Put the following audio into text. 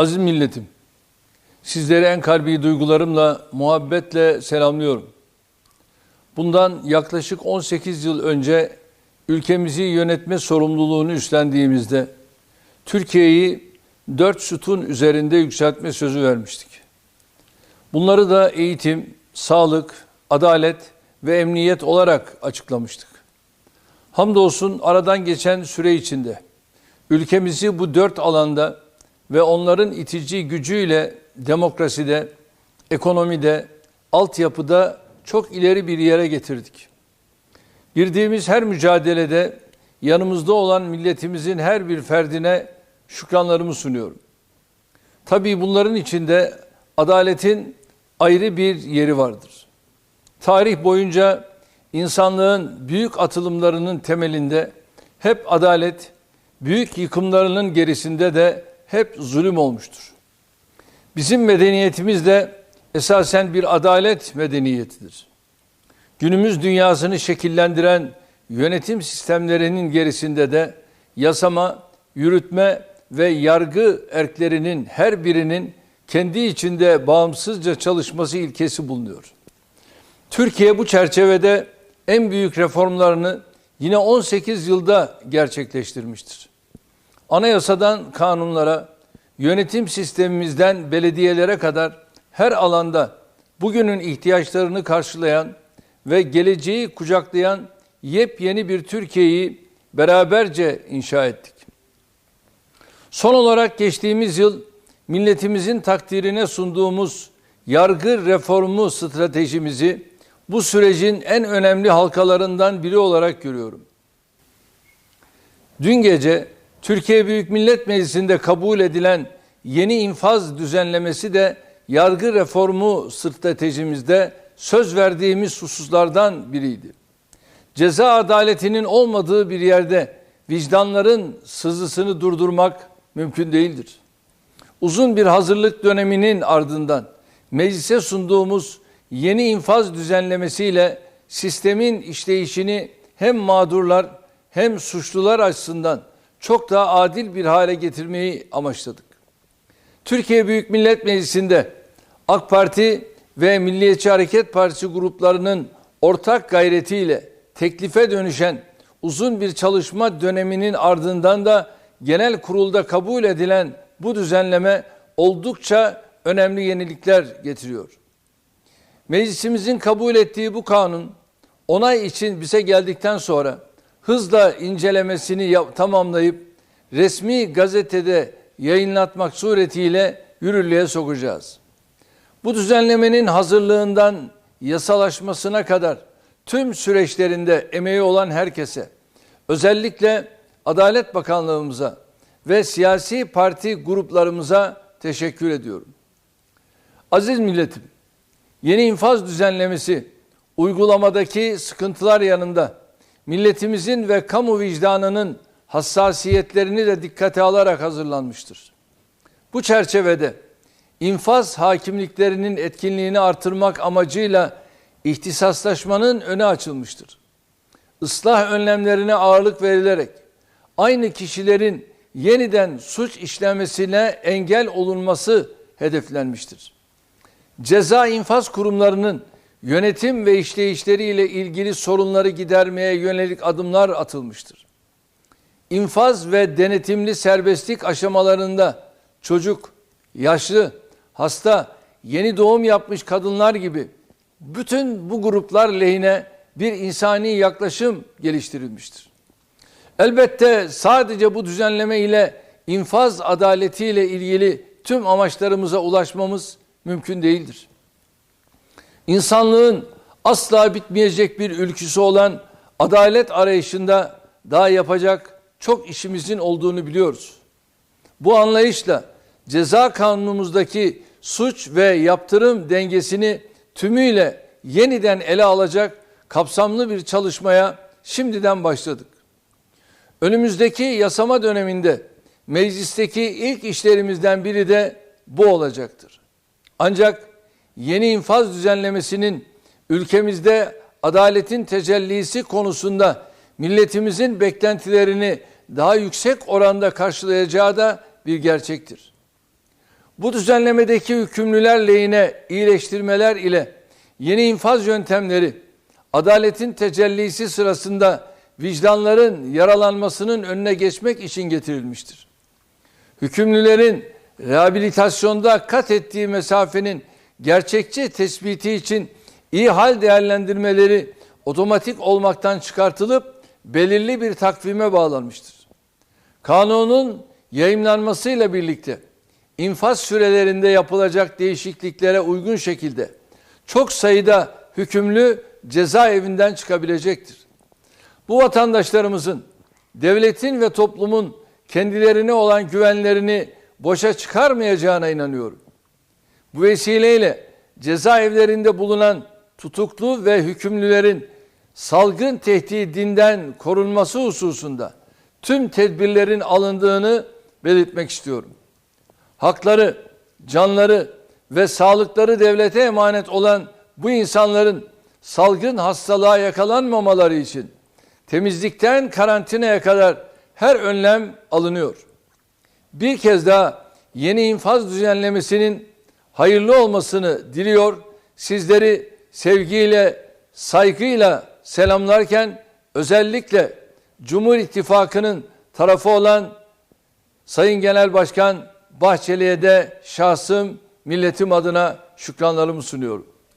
Aziz milletim, sizleri en kalbi duygularımla, muhabbetle selamlıyorum. Bundan yaklaşık 18 yıl önce ülkemizi yönetme sorumluluğunu üstlendiğimizde Türkiye'yi dört sütun üzerinde yükseltme sözü vermiştik. Bunları da eğitim, sağlık, adalet ve emniyet olarak açıklamıştık. Hamdolsun aradan geçen süre içinde ülkemizi bu dört alanda ve onların itici gücüyle demokraside, ekonomide, altyapıda çok ileri bir yere getirdik. Girdiğimiz her mücadelede yanımızda olan milletimizin her bir ferdine şükranlarımı sunuyorum. Tabii bunların içinde adaletin ayrı bir yeri vardır. Tarih boyunca insanlığın büyük atılımlarının temelinde hep adalet, büyük yıkımlarının gerisinde de hep zulüm olmuştur. Bizim medeniyetimiz de esasen bir adalet medeniyetidir. Günümüz dünyasını şekillendiren yönetim sistemlerinin gerisinde de yasama, yürütme ve yargı erklerinin her birinin kendi içinde bağımsızca çalışması ilkesi bulunuyor. Türkiye bu çerçevede en büyük reformlarını yine 18 yılda gerçekleştirmiştir. Anayasadan kanunlara, yönetim sistemimizden belediyelere kadar her alanda bugünün ihtiyaçlarını karşılayan ve geleceği kucaklayan yepyeni bir Türkiye'yi beraberce inşa ettik. Son olarak geçtiğimiz yıl milletimizin takdirine sunduğumuz yargı reformu stratejimizi bu sürecin en önemli halkalarından biri olarak görüyorum. Dün gece Türkiye Büyük Millet Meclisi'nde kabul edilen yeni infaz düzenlemesi de yargı reformu stratejimizde söz verdiğimiz hususlardan biriydi. Ceza adaletinin olmadığı bir yerde vicdanların sızısını durdurmak mümkün değildir. Uzun bir hazırlık döneminin ardından meclise sunduğumuz yeni infaz düzenlemesiyle sistemin işleyişini hem mağdurlar hem suçlular açısından çok daha adil bir hale getirmeyi amaçladık. Türkiye Büyük Millet Meclisi'nde AK Parti ve Milliyetçi Hareket Partisi gruplarının ortak gayretiyle teklife dönüşen uzun bir çalışma döneminin ardından da genel kurulda kabul edilen bu düzenleme oldukça önemli yenilikler getiriyor. Meclisimizin kabul ettiği bu kanun onay için bize geldikten sonra hızla incelemesini tamamlayıp resmi gazetede yayınlatmak suretiyle yürürlüğe sokacağız. Bu düzenlemenin hazırlığından yasalaşmasına kadar tüm süreçlerinde emeği olan herkese, özellikle Adalet Bakanlığımıza ve siyasi parti gruplarımıza teşekkür ediyorum. Aziz milletim, yeni infaz düzenlemesi uygulamadaki sıkıntılar yanında milletimizin ve kamu vicdanının hassasiyetlerini de dikkate alarak hazırlanmıştır. Bu çerçevede infaz hakimliklerinin etkinliğini artırmak amacıyla ihtisaslaşmanın önü açılmıştır. Islah önlemlerine ağırlık verilerek aynı kişilerin yeniden suç işlemesine engel olunması hedeflenmiştir. Ceza infaz kurumlarının yönetim ve işleyişleriyle ilgili sorunları gidermeye yönelik adımlar atılmıştır. İnfaz ve denetimli serbestlik aşamalarında çocuk, yaşlı, hasta, yeni doğum yapmış kadınlar gibi bütün bu gruplar lehine bir insani yaklaşım geliştirilmiştir. Elbette sadece bu düzenleme ile infaz adaletiyle ilgili tüm amaçlarımıza ulaşmamız mümkün değildir. İnsanlığın asla bitmeyecek bir ülküsü olan adalet arayışında daha yapacak çok işimizin olduğunu biliyoruz. Bu anlayışla ceza kanunumuzdaki suç ve yaptırım dengesini tümüyle yeniden ele alacak kapsamlı bir çalışmaya şimdiden başladık. Önümüzdeki yasama döneminde meclisteki ilk işlerimizden biri de bu olacaktır. Ancak yeni infaz düzenlemesinin ülkemizde adaletin tecellisi konusunda milletimizin beklentilerini daha yüksek oranda karşılayacağı da bir gerçektir. Bu düzenlemedeki hükümlüler lehine iyileştirmeler ile yeni infaz yöntemleri adaletin tecellisi sırasında vicdanların yaralanmasının önüne geçmek için getirilmiştir. Hükümlülerin rehabilitasyonda kat ettiği mesafenin gerçekçi tespiti için iyi hal değerlendirmeleri otomatik olmaktan çıkartılıp belirli bir takvime bağlanmıştır. Kanunun yayınlanmasıyla birlikte infaz sürelerinde yapılacak değişikliklere uygun şekilde çok sayıda hükümlü cezaevinden çıkabilecektir. Bu vatandaşlarımızın devletin ve toplumun kendilerine olan güvenlerini boşa çıkarmayacağına inanıyorum. Bu vesileyle cezaevlerinde bulunan tutuklu ve hükümlülerin salgın tehdidinden korunması hususunda tüm tedbirlerin alındığını belirtmek istiyorum. Hakları, canları ve sağlıkları devlete emanet olan bu insanların salgın hastalığa yakalanmamaları için temizlikten karantinaya kadar her önlem alınıyor. Bir kez daha yeni infaz düzenlemesinin hayırlı olmasını diliyor. Sizleri sevgiyle, saygıyla selamlarken özellikle Cumhur İttifakı'nın tarafı olan Sayın Genel Başkan Bahçeli'ye de şahsım milletim adına şükranlarımı sunuyorum.